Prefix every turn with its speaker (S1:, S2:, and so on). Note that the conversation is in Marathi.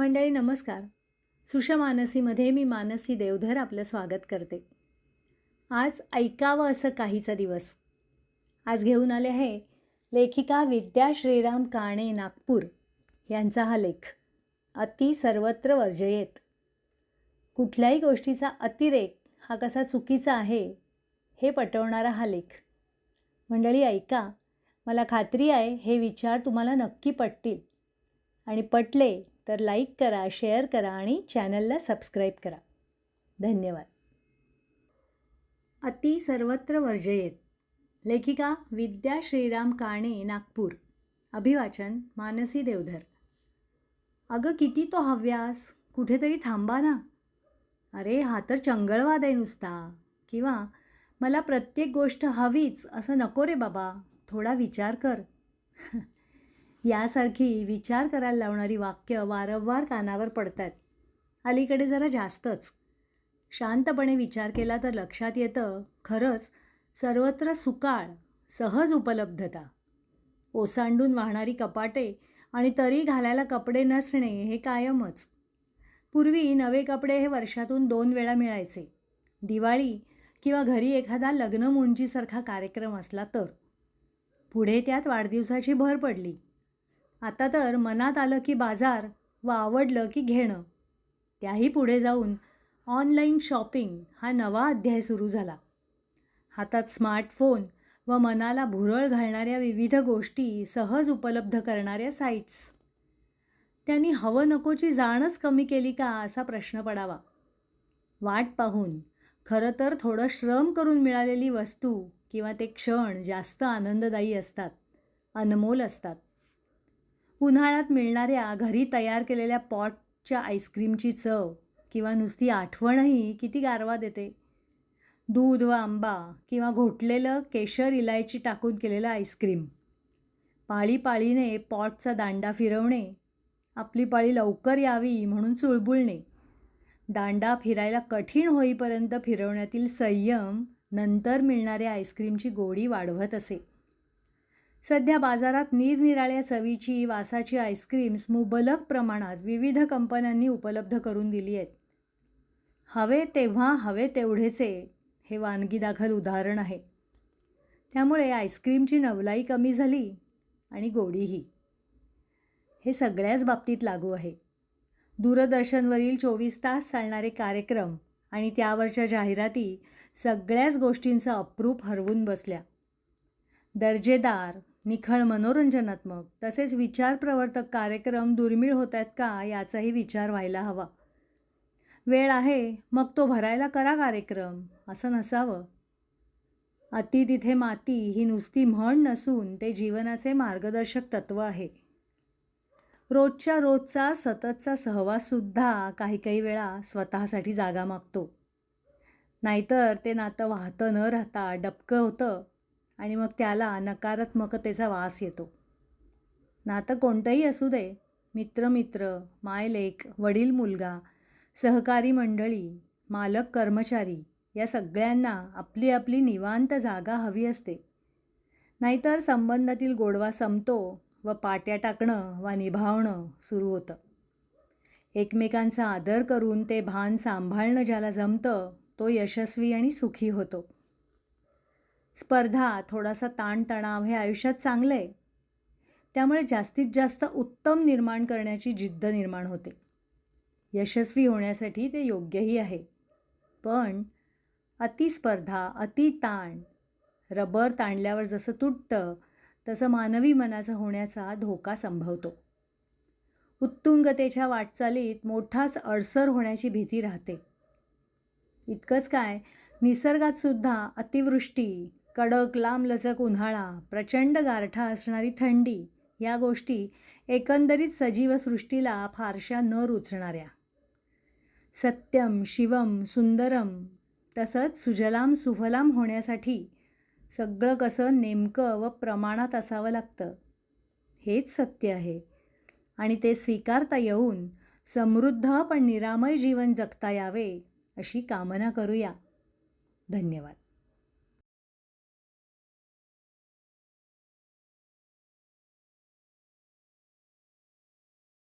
S1: मंडळी नमस्कार. सुषमानसीमध्ये मी मानसी देवधर आपलं स्वागत करते. आज ऐकावं असं काहीचा दिवस. आज घेऊन आले आहे लेखिका विद्या श्रीराम काणे नागपूर यांचा हा लेख. अति सर्वत्र वर्जयेत. कुठल्याही गोष्टीचा अतिरेक हा कसा चुकीचा आहे हे पटवणारा हा लेख. मंडळी ऐका. मला खात्री आहे हे विचार तुम्हाला नक्की पटतील. आणि पटले तर लाईक करा शेअर करा आणि चॅनलला सबस्क्राईब करा. धन्यवाद. अति सर्वत्र वर्जयेत. लेखिका विद्या श्रीराम काणे नागपूर. अभिवाचन मानसी देवधर. अगं किती तो हव्यास. कुठेतरी थांबा ना. अरे हा तर चंगळवाद आहे नुसता. किंवा मला प्रत्येक गोष्ट हवीच असं नको रे बाबा. थोडा विचार कर. यासारखी विचार करायला लावणारी वाक्य वारंवार कानावर पडतात. अलीकडे जरा जास्तच. शांतपणे विचार केला तर लक्षात येतं खरंच सर्वत्र सुकाळ सहज उपलब्धता. ओसांडून वाहणारी कपाटे आणि तरी घालायला कपडे नसणे हे कायमच. पूर्वी नवे कपडे हे वर्षातून दोन वेळा मिळायचे. दिवाळी किंवा घरी एखादा लग्न मुंजीसारखा कार्यक्रम असला तर. पुढे त्यात वाढदिवसाची भर पडली. आता तर मनात आलं की बाजार व आवडलं की घेणं. त्याही पुढे जाऊन ऑनलाईन शॉपिंग हा नवा अध्याय सुरू झाला. हातात स्मार्टफोन व मनाला भुरळ घालणाऱ्या विविध गोष्टी सहज उपलब्ध करणाऱ्या साईट्स त्यांनी हवं नकोची जाणच कमी केली का असा प्रश्न पडावा. वाट पाहून खरं तर थोडं श्रम करून मिळालेली वस्तू किंवा ते क्षण जास्त आनंददायी असतात अनमोल असतात. उन्हाळ्यात मिळणाऱ्या घरी तयार केलेल्या पॉटच्या आईस्क्रीमची चव किंवा नुसती आठवणही किती गारवा देते. दूध व आंबा किंवा घोटलेलं केशर इलायची टाकून केलेलं आईस्क्रीम. पाळीपाळीने पॉटचा दांडा फिरवणे आपली पाळी लवकर यावी म्हणून चुळबुळणे दांडा फिरायला कठीण होईपर्यंत फिरवण्यातील संयम नंतर मिळणाऱ्या आईस्क्रीमची गोडी वाढवत असे. सध्या बाजारात निरनिराळ्या चवीची वासाची आईस्क्रीम्स मुबलक प्रमाणात विविध कंपन्यांनी उपलब्ध करून दिली आहेत. हवे तेव्हा हवे तेवढेचे हे वानगी दाखल उदाहरण आहे. त्यामुळे आईस्क्रीमची नवलाई कमी झाली आणि गोडीही. हे सगळ्याच बाबतीत लागू आहे. दूरदर्शनवरील चोवीस तास चालणारे कार्यक्रम आणि त्यावरच्या जाहिराती सगळ्याच गोष्टींचं अप्रूप हरवून बसल्या. दर्जेदार निखळ मनोरंजनात्मक तसेच विचारप्रवर्तक कार्यक्रम दुर्मिळ होत आहेत का याचाही विचार व्हायला हवा. वेळ आहे मग तो भरायला करा कार्यक्रम असं नसावं. अति तिथे माती ही नुसती म्हण नसून ते जीवनाचे मार्गदर्शक तत्त्व आहे. रोजच्या रोजचा सततचा सहवाससुद्धा काही काही वेळा स्वतःसाठी जागा मागतो. नाहीतर ते नातं वाहतं न राहता डबकं होतं. आणि मग त्याला नकारात्मकतेचा वास येतो. नातं कोणतंही असू दे मित्र मित्र मायलेक वडील मुलगा सहकारी मंडळी मालक कर्मचारी या सगळ्यांना आपली आपली निवांत जागा हवी असते. नाहीतर संबंधातील गोडवा संपतो व पाट्या टाकणं वा निभावणं सुरू होतं. एकमेकांचा आदर करून ते भान सांभाळणं ज्याला जमतं तो यशस्वी आणि सुखी होतो. स्पर्धा थोडासा ताणतणाव हे आयुष्यात चांगलं आहे. त्यामुळे जास्तीत जास्त उत्तम निर्माण करण्याची जिद्द निर्माण होते. यशस्वी होण्यासाठी ते योग्यही आहे. पण अतिस्पर्धा अति ताण रबर ताणल्यावर जसं तुटतं तसं मानवी मनाचं होण्याचा धोका संभवतो. उत्तुंगतेच्या वाटचालीत मोठाच अडसर होण्याची भीती राहते. इतकंच काय निसर्गातसुद्धा अतिवृष्टी कडक लांबलचक उन्हाळा प्रचंड गारठा असणारी थंडी या गोष्टी एकंदरीत सजीव सृष्टीला फारशा न रुचणाऱ्या. सत्यम शिवम सुंदरम तसंच सुजलाम सुफलाम होण्यासाठी सगळं कसं नेमकं व प्रमाणात असावं लागतं हेच सत्य आहे. आणि ते स्वीकारता येऊन समृद्ध पण निरामय जीवन जगता यावे अशी कामना करूया. धन्यवाद.